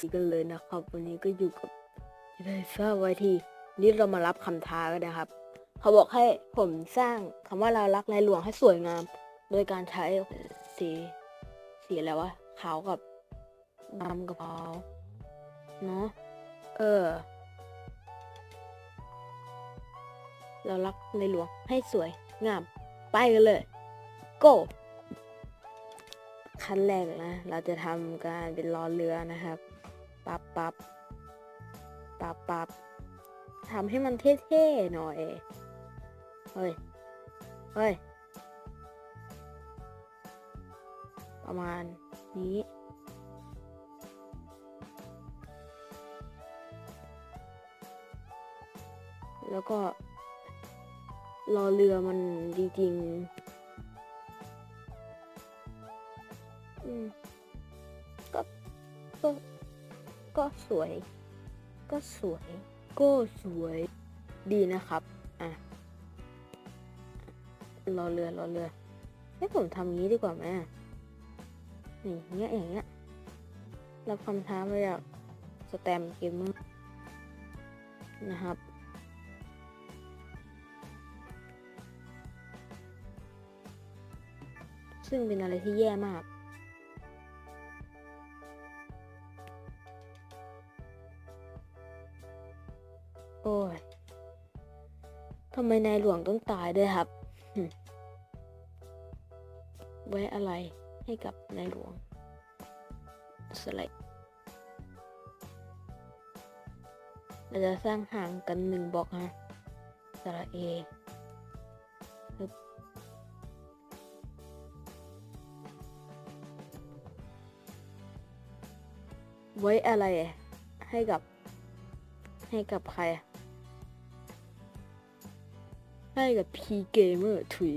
นี่กันเลยนะครับ วันนี้ก็อยู่กับไรซ่าไว้ที่นี่เรามารับคำท้ากันนะครับ เขาบอกให้ผมสร้างคำว่าเรารักในหลวงให้สวยงาม โดยการใช้สีสีอะไรวะขาวกับดำกับขาวเนาะเออ เรารักในหลวงให้สวยงาม ไปกันเลย go ขั้นแรกนะ เราจะทำการเป็นล้อเรือนะครับ ปับปับปับปับทำให้มันเท่ๆหน่อย เฮ้ย เฮ้ย ประมาณนี้ แล้วก็ รอเรือมันจริงๆ อืม ก็สวย ก็สวย ก็สวยดีนะครับ อะรอเรือรอเรือให้ผมทำงี้ดีกว่าไหมนี่อย่างเงี้ยอย่างเงี้ยรับคำท้ามาจากสแตมเกมเมอร์นะครับ ซึ่งเป็นอะไรที่แย่มาก โอ้ยทำไมนายหลวงต้องตายด้วยครับ ไว้อะไรให้กับนายหลวง สไลด์เราจะสร้างห่างกันหนึ่งบล็อกฮะสระเอไว้อะไรให้กับให้กับใคร ให้กับพีเกมเมอร์ถุย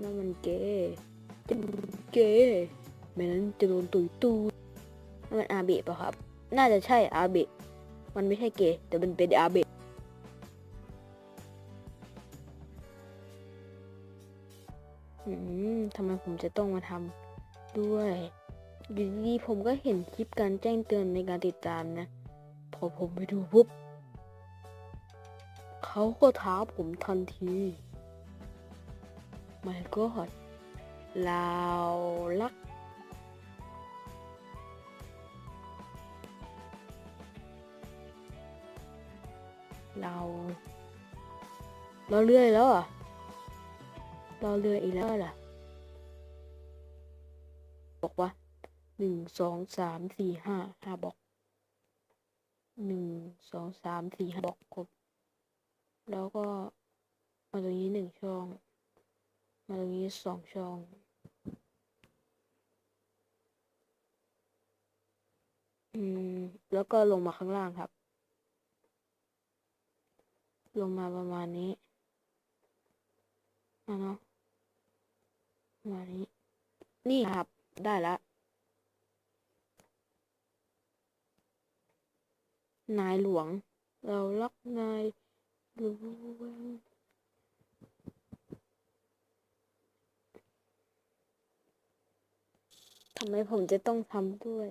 นั่นมันเกย์จะเกย์ไม่นั้นจะโดนตุยตูนั่นมันอาเบะป่ะครับ น่าจะใช่อาเบะ มันไม่ใช่เกย์แต่มันเป็นอาเบะอืมทำไมผมจะต้องมาทำด้วยอยู่ดีๆผมก็เห็นคลิปการแจ้งเตือนในการติดตามนะ พอผมไปดูปุ๊บ เขาก็ท้าผมทันทีไม่ก็หดลาวลัก เราเราเลื่อยแล้วอะเราเลื่อยอีกแล้วล่ะ บอกว่าหนึ่งสองสามสี่ห้าห้าบอกหนึ่งสองสามสี่ห้าบอกครบ แล้วก็มาตรงนี้หนึ่งช่อง มาตรงนี้สองช่อง อืม แล้วก็ลงมาข้างล่างครับ ลงมาประมาณนี้อะเนาะประมาณนี้ นี่ครับ ได้ล้วนายหลวง เรารักนาย ทำไมผมจะต้องทำด้วย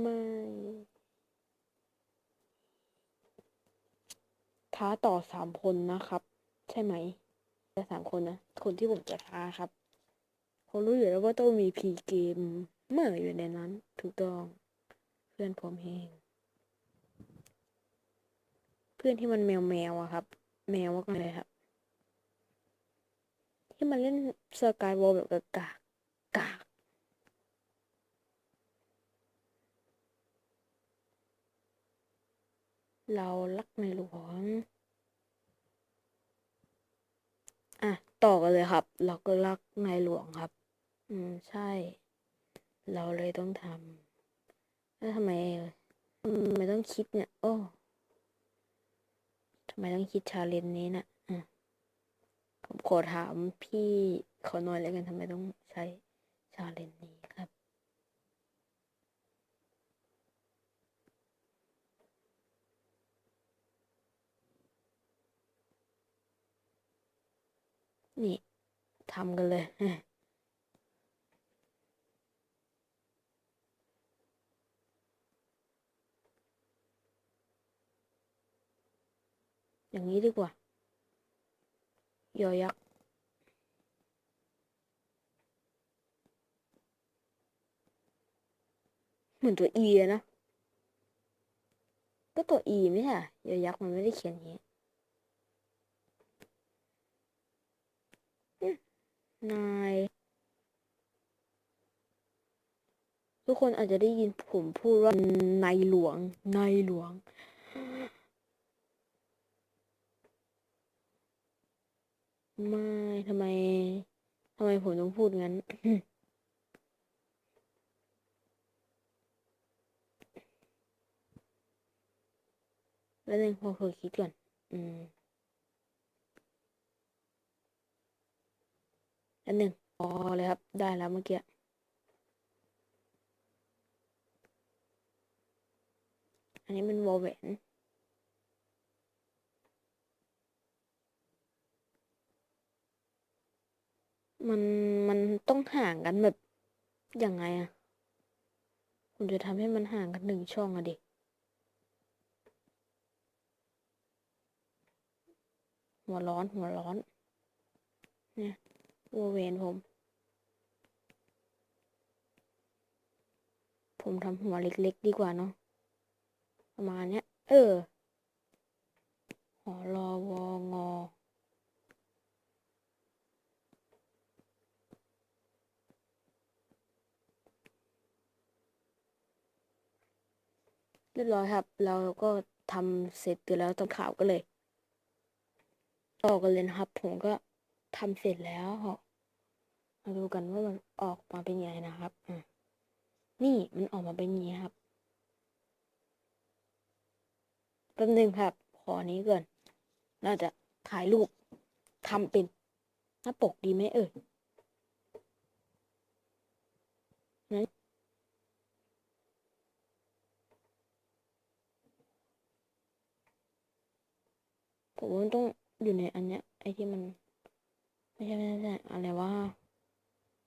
ไม่ท้าต่อสามคนนะครับ ใช่ไหมแต่สามคนนะ คนที่ผมจะท้าครับผมรู้อยู่แล้วว่าต้องมีพีเกมเมื่ออยู่ในนั้น ถูกต้อง เพื่อนผมเอง เพื่อนที่มันแมวแมวอะครับ แมวมากเลยครับ ที่มันเล่นสกายวอลแบบกากากกากเรารักในหลวง อะ ต่อกันเลยครับ เราก็รักในหลวงครับ อืม ใช่ เราเลยต้องทำแล้วทำไมทำไมต้องคิดเนี่ย โอ้ ทำไมต้องคิดชาเลนจ์นี้นะอะผมขอถามพี่ขอหน่อยแล้วกันทำไมต้องใช้ชาเลนจ์นี้ครับ นี่ทำกันเลย อย่างนี้ดีกว่ายอยักษ์เหมือนตัวอะนะ ก็ตัว E ไม่ใช่เหยอยักษ์มันไม่ได้เขียนอย่างนี้นายทุกคนอาจจะได้ยินผมพูดว่านายหลวงนายหลวง ไม่ทำไมทำไมผมต้องพูดงั้น แล้วนึงพอเคยคิดก่อน อืมแล้วหนึ่งพอเลยครับ ได้แล้วเมื่อกี้อันนี้เป็นวอลแหวน มันมันต้องห่างกันแบบยังไงอะคุณจะทำให้มันห่างกันหนึ่งช่องอะดิหัวร้อนหัวร้อน เนี่ยวัวเวนผม ผมทำหัวเล็กๆดีกว่าเนาะประมาณเนี้ย เออหอรอวองอ เรียบร้อยครับ เราก็ทำเสร็จกันแล้วตอนข่าวก็เลยต่อกกันเลยนะครับ ผมก็ทำเสร็จแล้วมาดูกันว่ามันออกมาเป็นยังไงนะครับอะนี่มันออกมาเป็นอย่างนี้ครับแป๊บนึงครับ ขอนี้ก่อนน่าจะถ่ายรูปทำเป็นหน้าปกดีไหมเอ่ย ผมว่ามันต้องอยู่ในอันเนี้ย ไอที่มัน ไม่ใช่ไม่ใช่ใช่อะไรว่า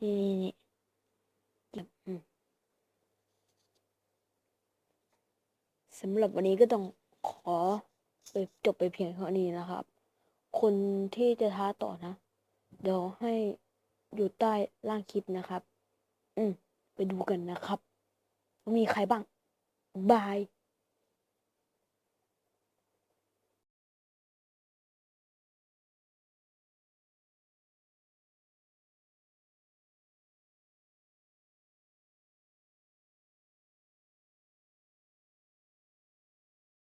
นี่นี่นี่เก็บอืมสำหรับวันนี้ก็ต้องขอไปจบไปเพียงเท่านี้นะครับ คนที่จะท้าต่อนะ เดี๋ยวให้อยู่ใต้ล่างคลิปนะครับ อืม ไปดูกันนะครับ มีใครบ้าง บาย